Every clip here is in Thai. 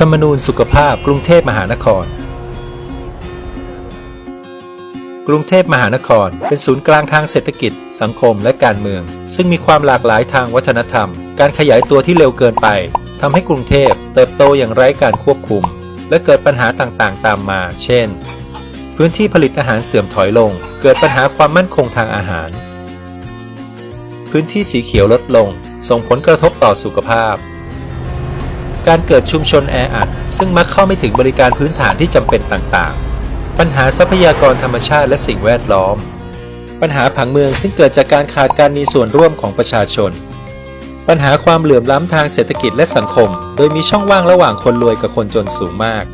ธรรมนูญสุขภาพกรุงเทพมหานคร กรุงเทพมหานคร เป็นศูนย์กลางทางเศรษฐกิจ สังคมและการเมือง ซึ่งมีความหลากหลายทางวัฒนธรรม การขยายตัวที่เร็วเกินไปทำให้กรุงเทพเติบโตอย่างไร้การควบคุม และเกิดปัญหาต่างๆ ตามมา เช่น พื้นที่ผลิตอาหารเสื่อมถอยลง เกิดปัญหาความมั่นคงทางอาหาร พื้นที่สีเขียวลดลง ส่งผลกระทบต่อสุขภาพ การเกิดชุมชนแออัด ซึ่งมักเข้าไม่ถึงบริการพื้นฐานที่จำเป็นต่างๆ ปัญหาทรัพยากรธรรมชาติและสิ่งแวดล้อม ปัญหาผังเมืองซึ่งเกิดจากการขาดการมีส่วนร่วมของประชาชน ปัญหาความเหลื่อมล้ำทางเศรษฐกิจและสังคม โดยมีช่องว่างระหว่างคนรวยกับคนจนสูงมาก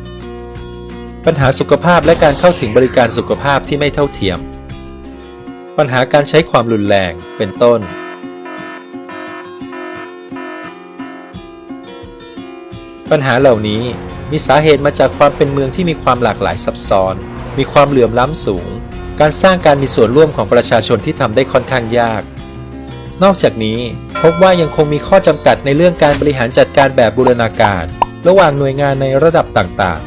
ปัญหาสุขภาพและการเข้าถึงบริการสุขภาพที่ไม่เท่าเทียม ปัญหาการใช้ความรุนแรงเป็นต้น ปัญหาเหล่านี้มีสาเหตุมาจากความเป็นเมืองที่มีความหลากหลายซับซ้อน มีความเหลื่อมล้ำสูง การสร้างการมีส่วนร่วมของประชาชนที่ทำได้ค่อนข้างยาก นอกจากนี้พบว่ายังคงมีข้อจำกัดในเรื่องการบริหารจัดการแบบบูรณาการ ระหว่างหน่วยงานในระดับต่าง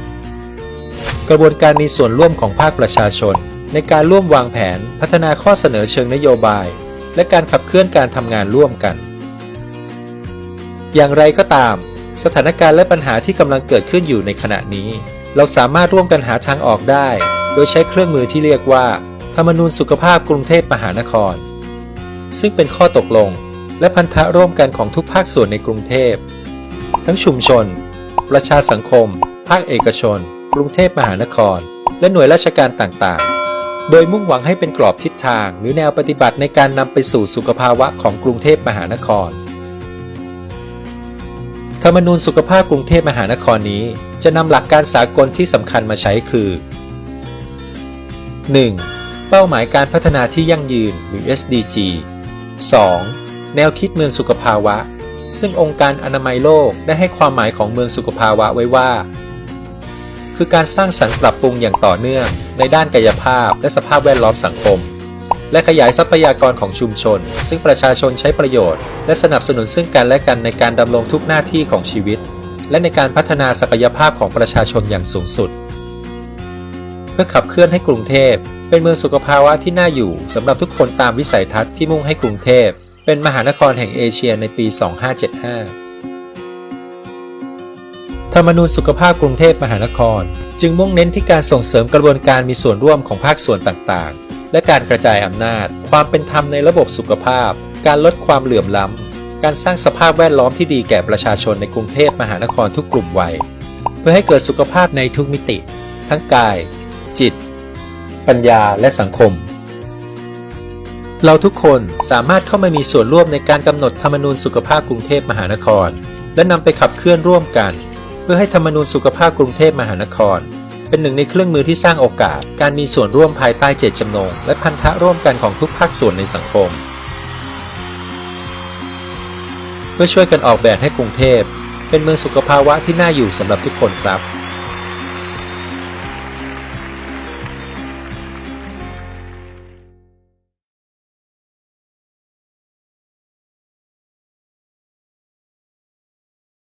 ๆ กระบวนการมีส่วนร่วมของภาคประชาชน ในการร่วมวางแผน พัฒนาข้อเสนอเชิงนโยบาย และการขับเคลื่อนการทำงานร่วมกัน อย่างไรก็ตาม สถานการณ์และปัญหาที่กำลังเกิดขึ้นอยู่ในขณะนี้ เราสามารถร่วมกันหาทางออกได้ โดยใช้เครื่องมือที่เรียกว่า ธรรมนูญสุขภาพกรุงเทพมหานคร ซึ่งเป็นข้อตกลง และพันธะร่วมกันของทุกภาคส่วนในกรุงเทพ ทั้งชุมชน ประชาสังคม ภาคเอกชน กรุงเทพมหานคร และหน่วยราชการต่างๆ โดยมุ่งหวังให้เป็นกรอบทิศทาง หรือแนวปฏิบัติในการนำไปสู่สุขภาวะของกรุงเทพมหานคร ธรรมนูญสุขภาพกรุงเทพมหานครนี้ จะนำหลักการสากลที่สำคัญมาใช้คือ 1. เป้าหมายการพัฒนาที่ยั่งยืนหรือ SDG 2. แนวคิดเมืองสุขภาวะ ซึ่งองค์การอนามัยโลกได้ให้ความหมายของเมืองสุขภาวะไว้ว่า คือการสร้างสรรค์ปรับปรุงอย่างต่อเนื่อง ในด้านกายภาพและสภาพแวดล้อมสังคม และขยายทรัพยากรของชุมชน ซึ่งประชาชนใช้ประโยชน์ และสนับสนุนซึ่งกันและกันในการดำรงทุกหน้าที่ของชีวิต และในการพัฒนาศักยภาพของประชาชนอย่างสูงสุด เพื่อขับเคลื่อนให้กรุงเทพ เป็นเมืองสุขภาวะที่น่าอยู่สำหรับทุกคนตามวิสัยทัศน์ที่มุ่งให้กรุงเทพ เป็นมหานครแห่งเอเชียในปี 2575ธรรมนูญสุขภาพกรุงเทพมหานคร จึงมุ่งเน้นที่การส่งเสริมกระบวนการมีส่วนร่วมของภาคส่วนต่าง และการกระจายอำนาจ ความเป็นธรรมในระบบสุขภาพ การลดความเหลื่อมล้ำ การสร้างสภาพแวดล้อมที่ดีแก่ประชาชนในกรุงเทพมหานครทุกกลุ่มวัย เพื่อให้เกิดสุขภาพในทุกมิติ ทั้งกาย จิต ปัญญาและสังคม เราทุกคนสามารถเข้ามามีส่วนร่วมในการกำหนดธรรมนูญสุขภาพกรุงเทพมหานคร และนำไปขับเคลื่อนร่วมกัน เพื่อให้ธรรมนูญสุขภาพกรุงเทพมหานคร เป็นหนึ่งในเครื่องมือที่สร้างโอกาส การมีส่วนร่วมภายใต้เจตจำนง และพันธะร่วมกันของทุกภาคส่วนในสังคม เพื่อช่วยกันออกแบบให้กรุงเทพ เป็นเมืองสุขภาวะที่น่าอยู่สำหรับทุกคนครับ